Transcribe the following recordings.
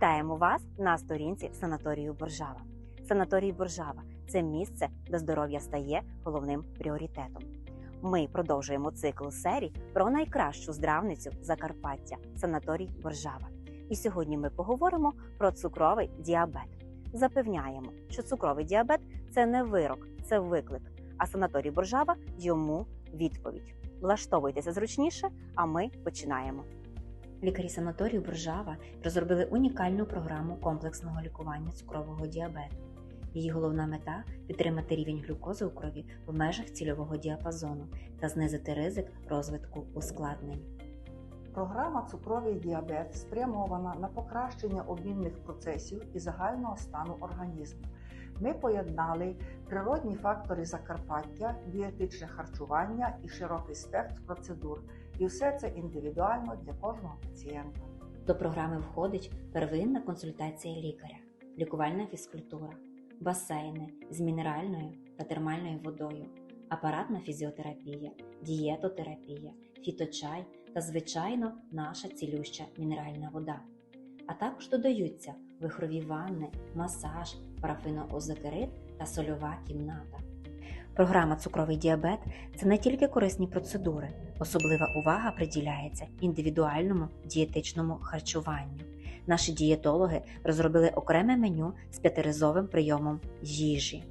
Вітаємо вас на сторінці санаторію Боржава. Санаторій Боржава це місце, де здоров'я стає головним пріоритетом. Ми продовжуємо цикл серій про найкращу здравницю Закарпаття санаторій Боржава. І сьогодні ми поговоримо про цукровий діабет. Запевняємо, що цукровий діабет це не вирок, це виклик. А санаторій Боржава йому відповідь. Влаштовуйтеся зручніше, а ми починаємо. Лікарі санаторію Боржава розробили унікальну програму комплексного лікування цукрового діабету. Її головна мета підтримати рівень глюкози у крові в межах цільового діапазону та знизити ризик розвитку ускладнень. Програма Цукровий діабет спрямована на покращення обмінних процесів і загального стану організму. Ми поєднали природні фактори Закарпаття, дієтичне харчування і широкий спектр процедур. І все це індивідуально для кожного пацієнта. До програми входить первинна консультація лікаря, лікувальна фізкультура, басейни з мінеральною та термальною водою, апаратна фізіотерапія, дієтотерапія, фіточай та, звичайно, наша цілюща мінеральна вода. А також додаються вихрові ванни, масаж, парафиноозокерит та сольова кімната. Програма Цукровий діабет це не тільки корисні процедури, особлива увага приділяється індивідуальному дієтичному харчуванню. Наші дієтологи розробили окреме меню з п'ятиризовим прийомом їжі.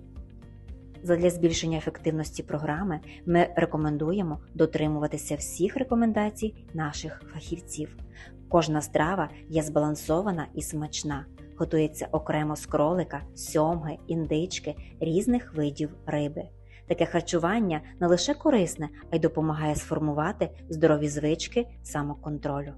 Задля збільшення ефективності програми ми рекомендуємо дотримуватися всіх рекомендацій наших фахівців. Кожна страва є збалансована і смачна, готується окремо з кролика, сьомги, індички, різних видів риби. Таке харчування не лише корисне, а й допомагає сформувати здорові звички самоконтролю.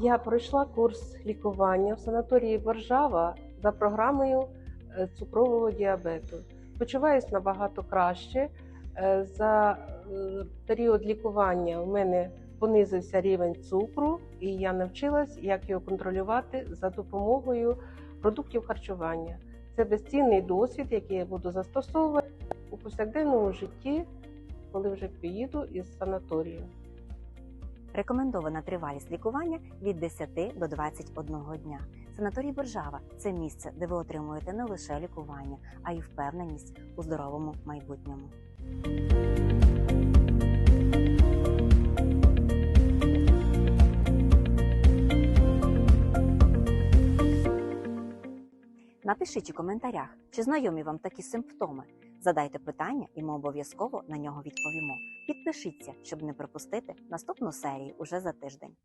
Я пройшла курс лікування в санаторії Боржава за програмою е, цукрового діабету. Почуваюсь набагато краще. Е, За е, період лікування у мене понизився рівень цукру, і я навчилась, як його контролювати за допомогою продуктів харчування. Це безцінний досвід, який я буду застосовувати у повсякденному житті, коли вже поїду із санаторію. Рекомендована тривалість лікування від 10 до 21 дня. Санаторій Боржава це місце, де ви отримуєте не лише лікування, а й впевненість у здоровому майбутньому. Напишіть у коментарях, чи знайомі вам такі симптоми. Задайте питання, і ми обов'язково на нього відповімо. Підпишіться, щоб не пропустити наступну серію уже за тиждень.